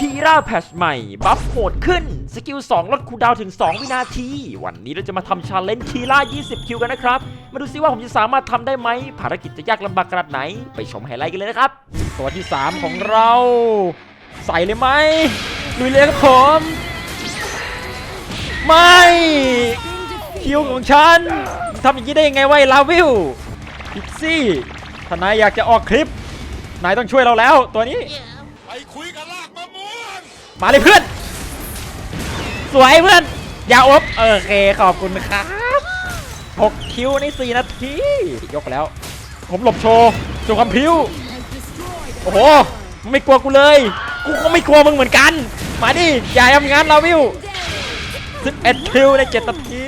คีร่าแพชใหม่ บัฟโหดขึ้น สกิล 2 ลดคูดาวถึง 2 วินาที วันนี้เราจะมาทำชาเลนจ์คีร่า 20 คิวกันนะครับ มาดูซิว่าผมจะสามารถทำได้ไหม ภารกิจจะยากลำบากขนาดไหน ไปชมไฮไลท์กันเลยนะครับ ตัวที่ 3 ของเรา ใส่เลยไหมลุยเลยครับผม ไม่ คิวของฉันทำอย่างนี้ได้ยังไงวะไอ้ลาวิลพิกซี่ถ้านายอยากจะออกคลิป นายต้องช่วยเราแล้วตัวนี้ปคุยกับลากมะม่วง มาเลยเพื่อน สวยเพื่อน อย่าอบโอเคขอบคุณครับ 6 คิวใน 4 นาที ยกแล้ว ผมหลบโชว์โชว์ความพิ้ว โอ้โหไม่กลัวกูเลย กูก็ไม่กลัวมึงเหมือนกัน มาดิ อย่าทำงานเราวิว11คิวใน 7 นาที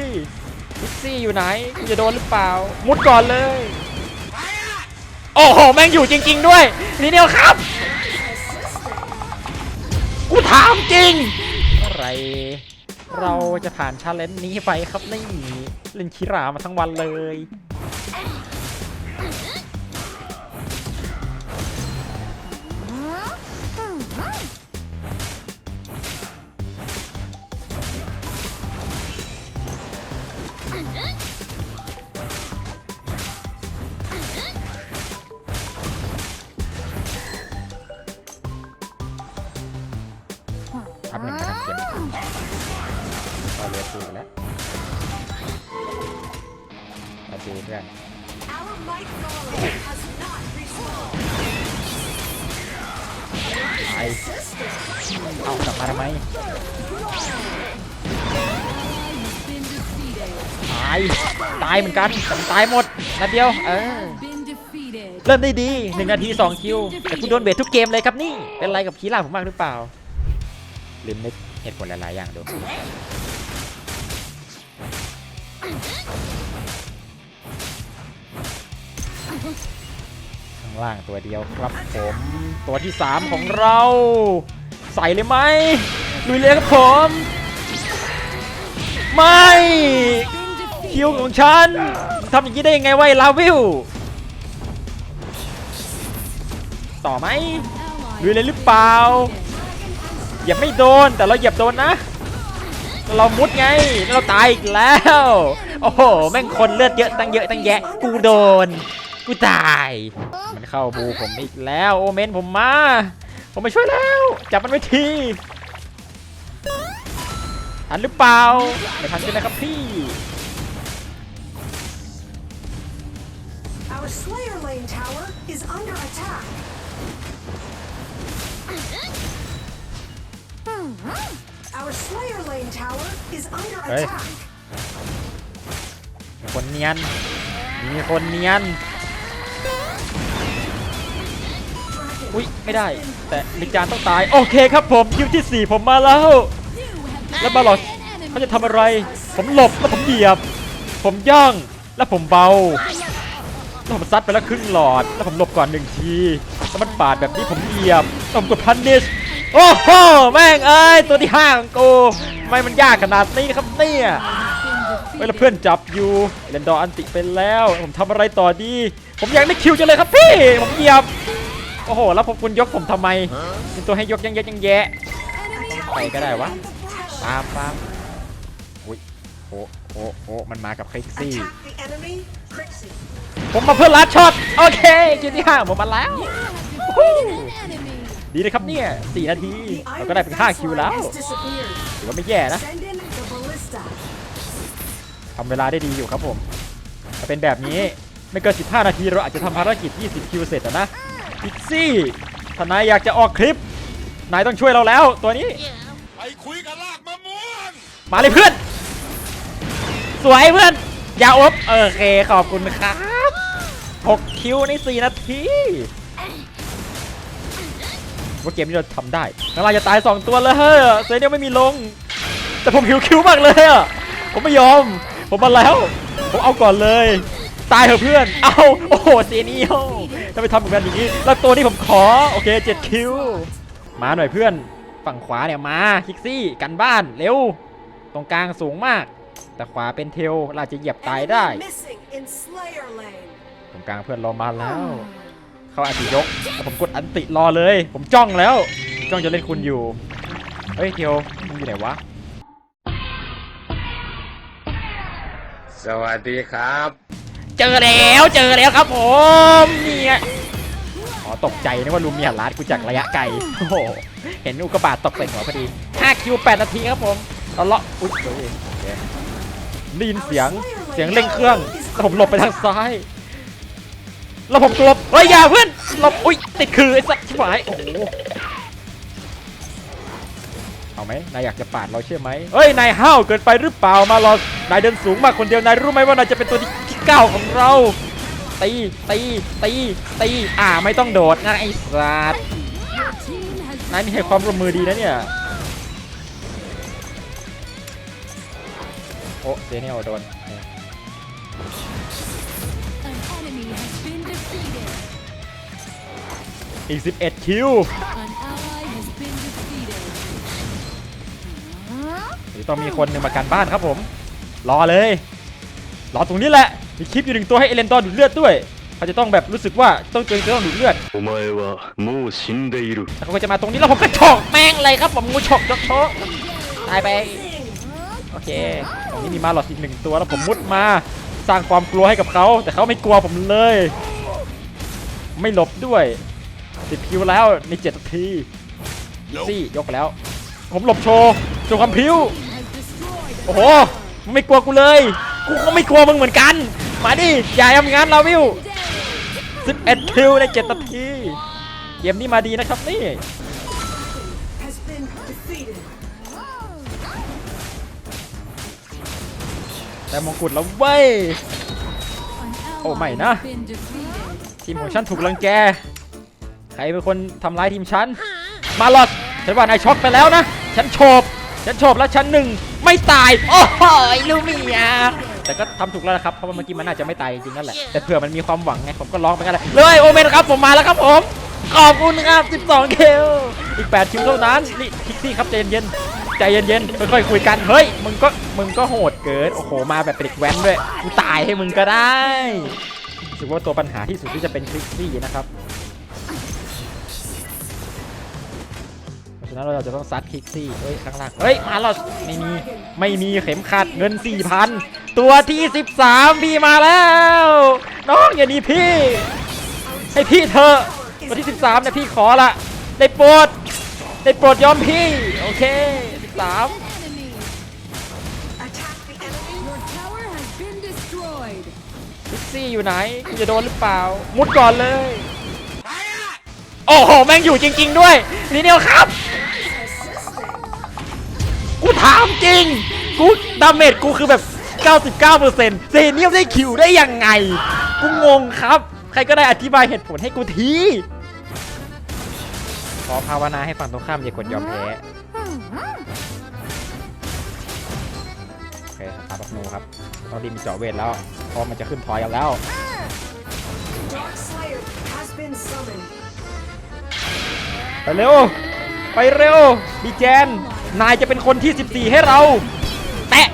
พิกซี่อยู่ไหนกูจะโดนหรือเปล่า มุดก่อนเลย โอ้โห แม่งอยู่จริง ๆ ด้วย นี่เดียวครับ กูถามจริงอะไร เราจะผ่านชาเลนจ์นี้ไปครับนี่เล่นคิรามาทั้งวันเลย ก็เหลือถูกแล้วมาดูเพื่อน Our might golem has not respawned. ไปเอากลับมาทำไม been defeated. ตาย ตายเหมือนกันแต่มันตายหมดนัดเดียว เออ Been defeated. เริ่มได้ดีหนึ่งนาทีสองคิว แต่กูโดนเบรทุกเกมเลยครับนี่ เป็นไรกับคีร่าผมมากหรือเปล่า ลืมนึกเหตุผลหลายๆอย่างดู ข้างล่างตัวเดียวครับผม ตัวที่ 3 ของเรา ใส่เลยไหมลุยเลยครับผม ไม่ คิวของฉันทำอย่างนี้ได้ยังไงวะไอ้ลาวิลต่อไหมลุยเลยหรือเปล่าเหยียบไม่โดนแต่เราเหยียบโดนนะ เรามุดไงแล้วเราตายอีกแล้ว โอ้โห แม่งคนเลือดเยอะตั้งเยอะตั้งแยะ กูโดน กูตาย มันเข้าบูผมอีกแล้ว โอเมนผมมา ผมมาช่วยแล้ว จับมันไว้ทีทันหรือเปล่า ไม่ทันใช่ไหมครับพี่ Our Slayer Lane tower is under attack. Slayer Lane tower is under Hey. attack. มีคนเนียน มีคนเนียน อุ้ยไม่ได้ แต่มิจานต้องตาย โอเคครับผมคิวที่ 4 ผมมาแล้ว แล้วบาลอสเขาจะทำอะไร ผมหลบแล้วผมเหยียบ ผมย่องแล้วผมเบา แล้วผมซัดไปแล้วครึ่งหลอด แล้วผมหลบก่อนหนึ่งทีแล้วมันปาดแบบนี้ผมเหยียบแล้วผมกดพันนิชโอ้โห แม่งเอ้ย ตัวที่ห้าของกูทำ ไมมันยากขนาดนี้ครับเนี่ยเฮ้ยแล้วเพื่อนจับอยู่เลนดออันติเป็นแล้ว ผมทำอะไรต่อดี ผมอยากได้คิวจังเลยครับพี่ ผมเหยียบ โอ้โห แล้วผมคุณยกผมทำไมเป็นตัวให้ยกยังแยะยังแยะไปก็ได้วะตามตามอุ้ยโอ้โอ้โอ้มันมากับคลิกซี่ ผมมาเพื่อลัดช็อต โอเคคิวที่ห้าผมมาแล้ว ดีเลยครับเนี่ย4นาที The เรา Iron ก็ได้เป็น Fence 5คิว line แล้ว has disappeared. ถือว่าไม่แย่นะ Send in the ballista. ทำเวลาได้ดีอยู่ครับผมถ้าเป็นแบบนี้ไม่เกิน 15 นาที เราอาจจะทำภารกิจ 20 คิวเสร็จแล้วนะพิกซี่ถ้านายอยากจะออกคลิป นายต้องช่วยเราแล้วตัวนี้ ไปคุยกับลากมะม่วง มาเลยเพื่อน สวยเพื่อน อย่าอบ โอเค ขอบคุณครับ 6 คิวใน 4 นาที ว่าเกมนี้เราทำได้กำลังจะตาย 2 ตัวเลยเฮ้ยเซเนียไม่มีลง แต่ผมหิวคิวมากเลยอะผมไม่ยอม ผมมาแล้ว ผมเอาก่อนเลย ตายเถอะเพื่อน เอาโอ้โหเซเนียจะไปทำเหมือนกันอย่างนี้แล้วตัวนี้ผมขอ โอเค7คิว มาหน่อยเพื่อน ฝั่งขวาเนี่ยมาคิกซี่กันบ้านเร็ว ตรงกลางสูงมาก แต่ขวาเป็นเทลเราจะเหยียบตายได้ Enemy missing in Slayer Lane. ตรงกลางเพื่อนรอมาแล้ว เขาอันติยกแล้วผมกดอันติรอเลย ผมจ้องแล้ว จ้องจะเล่นคุณอยู่เฮ้ยเทียวมึงอยู่ไหนวะ สวัสดีครับ เจอแล้วเจอแล้วครับผมนี่ไงอ๋อตกใจนึกว่าลูเมียลาดกูจากระยะไกลโอ้โหเห็นอุกกาบาตตกใส่หัวพอดี5คิว8นาทีครับผมตอนเลาะอุ๊ยเฮ้ยโอเคได้ยินเสียงเสียงเร่งเครื่องแล้วผมหลบไปทางซ้าย แล้วผมหลบเฮ้ยอย่าเพื่อนหลบอุ้ยติดคือไอ้สัตว์ชิบหายโอ้โหเอาไหมนายอยากจะปาดเราใช่ไหมเฮ้ยนายห้าวเกินไปหรือเปล่ามารอนายเดินสูงมากคนเดียวนายรู้ไหมว่านายจะเป็นตัวที่เก้าของเรา ตีตีตีตีอ่าไม่ต้องโดดนะไอ้สัตว์นายนี่ให้ความร่วมมือดีนะเนี่ยโอ้เดนิเอลโดน อีก 11 คิวนี่ต้องมีคนหนึ่งมากันบ้านครับผม รอเลย รอตรงนี้แหละ มีคลิปอยู่หนึ่งตัวให้เอเลนดอนดูดเลือดด้วยเขาจะต้องแบบรู้สึกว่าต้องเจอต้องดูดเลือดโอ้ไมว่มูชินเดรุแล้วเขาจะมาตรงนี้แล้วผมก็ฉกแม่งเลยครับผมงูฉกฉกชกตายไป โอเคตรงนี้มีมาหลอดอีกหนึ่งตัวแล้วผมมุดมาสร้างความกลัวให้กับเขา แต่เขาไม่กลัวผมเลย ไม่หลบด้วย ติดคิวแล้วในเจ็ดนาทีซี่ยกไปแล้ว ผมหลบโชว์โชว์ความพริ้ว Has destroyed โอ้โหมึงไม่กลัวกูเลยกูก็ไม่กลัวมึงเหมือนกัน มาดิอย่าทำงานเราวิว11คิวใน7นาทีเกมนี้มาดีนะครับนี่ has been defeated. แต่มงกุฎแล้วเว้ย an Oh, ally mày nó. has been defeated. ทีมของฉันถูกรังแก ใครเป็นคนทำร้ายทีมฉัน มาหลอดฉันว่านายช็อกไปแล้วนะ ฉันโฉบฉันโฉบแล้วฉันหนึ่งไม่ตาย โอ้โหลูเมียแต่ก็ทำถูกแล้วนะครับ เพราะว่าเมื่อกี้มันน่าจะไม่ตายจริงนั่นแหละ แต่เผื่อมันมีความหวังไง ผมก็ร้องไปกันเลยเลยโอเมนครับ ผมมาแล้วครับผม ขอบคุณครับ 12 คิว อีก 8 คิวเท่านั้น นี่คิกซี่ครับใจเย็นๆ ใจเย็นๆ ค่อยๆคุยกัน เฮ้ย มึงก็ มึงก็โหดเกิน โอ้โห มาแบบเป็นเด็กแว้นด้วย กูตายให้มึงก็ได้รู้สึกว่าตัวปัญหาที่สุดที่จะเป็นคลิกซี่นะครับ เพราะฉะนั้นเราจะต้องซัดคลิกซี่เฮ้ยข้างล่างเฮ้ยมาแล้วไม่มีไม่มีเข็มขัดเงิน4,000ตัวที่ 13 พี่มาแล้ว น้องอย่าหนีพี่ ให้พี่เธอตัวที่ 13เนี่ยพี่ขอละได้โปรดได้โปรดยอมพี่ โอเค 13คลิกซี่อยู่ไหนกูจะโดนหรือเปล่า มุดก่อนเลย โอ้โห แม่งอยู่จริง ๆ ด้วย นี่เดียวครับ กูถามจริง กูดาเมจกูคือแบบ 99%เซเนียลได้คิวได้ยังไง กูงงครับ ใครก็ได้อธิบายเหตุผลให้กูทีขอภาวนาให้ฝั่งตรงข้ามอย่ากดยอมแพ้ โอเคตาร์บัคโนครับ ตองรีบมีเจาะเวทแล้วพราะมันจะขึ้นทอยกันแล้ว ไปเร็ว ไปเร็วบีแจน นายจะเป็นคนที่ 14 ให้เรา แตะ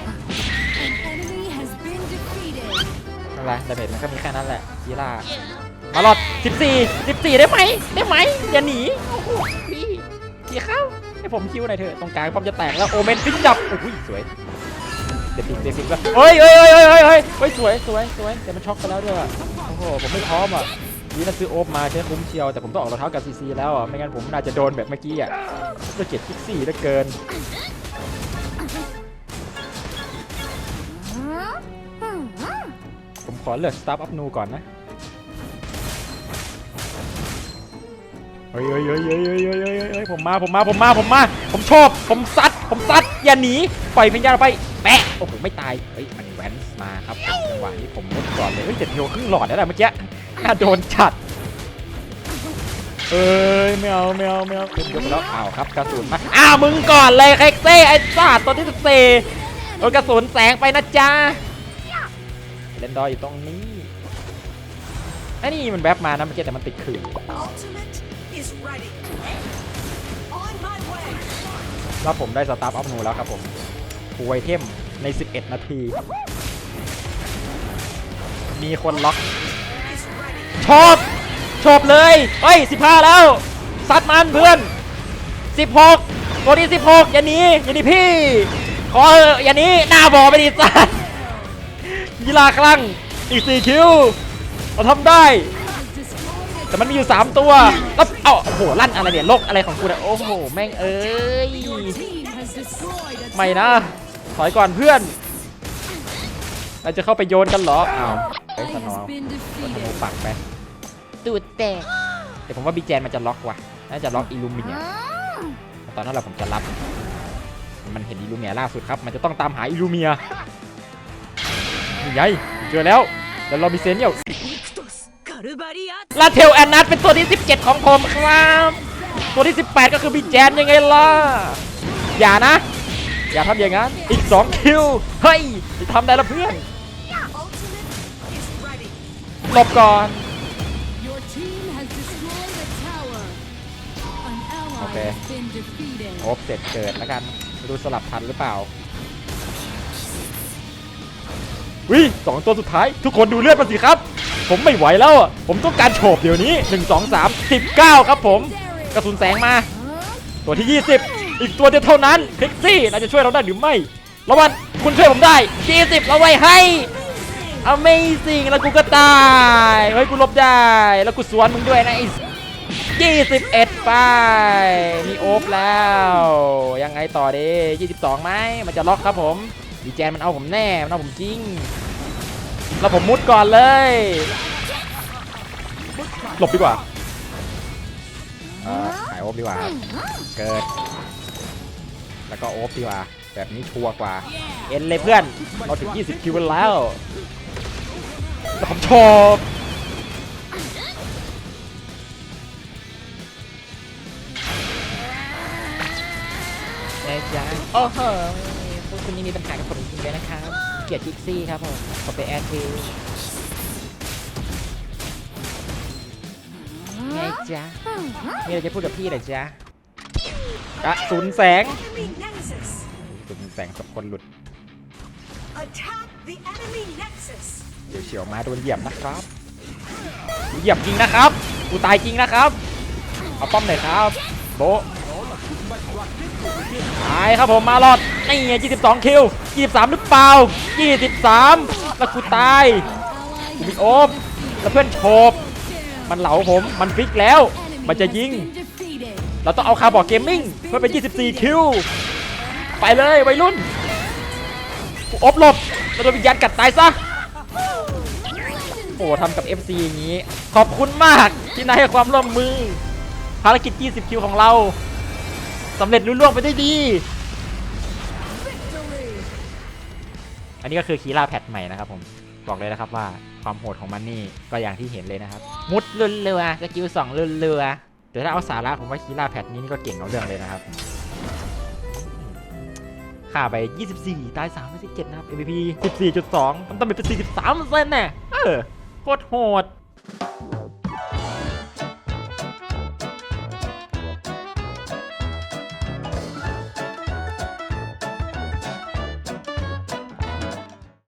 An enemy has been defeated. อะไรดาเมจมันก็มีแค่นั้นแหละยีล่ามาหลอด 14 14 ได้ไหมได้ไหมอย่าหนีโอ้โหพี่พี่เข้าให้ผมคิวหน่อยเถอะตรงกลางป้อมจะแตกแล้วโอเมนฟิกจับโอ้ยสวยเด็ดฟิกเด็ดฟิกแล้วเฮ้ยเฮ้ยเฮ้ยเฮ้ยเฮ้ยเฮ้ยเฮ้ยสวยสวยสวยแต่มันช็อกไปแล้วด้วยอะโอ้โหผมไม่พร้อมอะ กี้ถ้าซื้อโอบมาใช้คุ้มเชียวแต่ผมต้องออกรองเท้ากับซีซีแล้วไม่งั้นผมน่าจะโดนแบบเมื่อกี้อะก็เก็บพิกซี่เหลือเกินผมขอเลือกสตาร์อัพนูก่อนนะเฮ้ยเฮ้ยเฮ้ยเฮ้ยเฮ้ยเฮ้ยผมมาผมมาผมมาผมมา ผมชอบ ผมซัด ผมซัด อย่าหนี ปล่อยเพนยาไป แปะ โอ้โห ไม่ตาย เฮ้ย แวนส์มาครับผมจังหวะนี้ผมลดก่อนเลยเฮ้ยเจ็ดเทลครึ่งหลอดแล้วแหละเมื่อกี้น่าโดนจัดเอ้ยไม่เอาไม่เอาไม่เอายกไปแล้วอ้าวครับกระสุนมาอ้าวมึงก่อนเลยเค็กเซ่ไอ้ซาดตัวที่สิบสี่โดนกระสุนแสงไปนะจ๊ะเลนดอร์อยู่ตรงนี้ไอ้นี่มันแวบมานะเมื่อกี้แต่มันติดขื่อ Ultimate is ready. On my way. แล้วผมได้สตาร์ทอัพนูแล้วครับผมฟูไอเทม ใน 11 นาที มีคนล็อก ชอบ ชอบเลยเฮ้ย 15 แล้ว ซัดมันเพื่อน 16 ตัวที่16 อย่านีอย่านีพี่ ขออย่านี้หน้าบอไปดิสัสยีลาคลั่งอีก 4 คิว เราทำได้ แต่มันมีอยู่ 3 ตัวแล้วเอ้าโอ้โห ลั่นอะไรเนี่ยโลกอะไรของกูเนี่ยโอ้โห แม่งเอ้ย ไม่นะ ถอยก่อนเพื่อนเราจะเข้าไปโยนกันเหรออ้าวไอ้ส ally นอ has been ธนู defeated. ปักไปตูดแตกแต่ผมว่าบีแจนมันจะล็อกว่ะน่าจะล็อกอิลูมิเนียตอนนั้นแหละผมจะรับ มันเห็นอิลูเมียล่าสุดครับ มันจะต้องตามหาอิลูเมียนี่ไงเจอแล้วแล้วเรามีเซนเนี่ยลาเทลแอนนัทเป็นตัวที่ 17 ของผมครับ ตัวที่ 18 ก็คือบีแจนยังไงล่ะ อย่านะ อย่าทำอย่างนั้น อีก 2 คิว เฮ้ยจะทำได้แล้วเพื่อน ultimate is ready. หลบก่อน Your team has destroyed a tower. An ally Okay. has been defeated. โอบเสร็จเกิดแล้วกันไม่รู้สลับทันหรือเปล่า วิสองตัวสุดท้าย ทุกคนดูเลือดมาสิครับ ผมไม่ไหวแล้วอะผมต้องการโฉบเดี๋ยวนี้ 1 2 3 19 ครับผม กระสุนแสงมา ตัวที่ 20 อีกตัวเดียวเท่านั้นพิกซี่น่าจะช่วยเราได้หรือไม่ระวันคุณช่วยผมได้20เราไว้ให้ Amazing แล้วกูก็ตายเฮ้ยกูหลบได้แล้วกูสวนมึงด้วยนะไอ้21ไปมีโอฟแล้ว ยังไงต่อดี22ไหมมันจะล็อกครับผมดีแจนมันเอาผมแน่ มันเอาผมจริง แล้วผมมุดก่อนเลย หลบดีกว่าเออหายโอฟดีกว่าครับเกิด แล้วก็โอฟดีกว่า แบบนี้ชัวร์กว่า เอ็นเลยเพื่อน เราถึง 20 คิวแล้วแล้วผมโชบนะจ๊ะโอ้โหพวกคุณนี่มีปัญหากับผมจริงๆเลยนะครับ เกลียดพิกซี่ครับผมผมไปแอดฟิลไงจ๊ะมีอะไรจะพูดกับพี่เหรอจ๊ะ กระสุนแสง Enemy nexus. กระสุนแสงกับคนหลุด Attack the enemy nexus. เดี๋ยวเฉียวมาโดนเหยียบนะครับเหยียบจริงนะครับ กูตายจริงนะครับ เอาป้อมหน่อยครับ โบะตายครับผมมารอด นี่ไง22 คิว 23 หรือเปล่า 23 แล้วกูตาย Ally กูมีโอมแล้วเพื่อนโฉบมันเหลาผม มันฟิกแล้ว มันจะยิง has been defeated. เราต้องเอาคาร์บอร์ดเกมมิ่งเพื่อเป็น 24 คิว ไปเลยวัยรุ่นกูอบหลบแล้วโดนวิญญาณกัดตายซะ โอ้ทำกับ FC อย่างนี้ ขอบคุณมากที่นายให้ความร่วมมือ ภารกิจ 20 คิวของเราสำเร็จรุ่ล่วงไปได้ดี อันนี้ก็คือคีราแพทใหม่นะครับผม บอกเลยนะครับว่าความโหดของมันนี่ก็อย่างที่เห็นเลยนะครับ มุดเรือสกิลสองเรือ แต่ถ้าเอาสาระผมว่าคีราแพทนี้นี่ก็เก่งเอาเรื่องเลยนะครับค่าไป 24 ตาย3 17นะครับ MVP 14.2มันต้องเป็น43เซนแน่ เออ โคตรโหด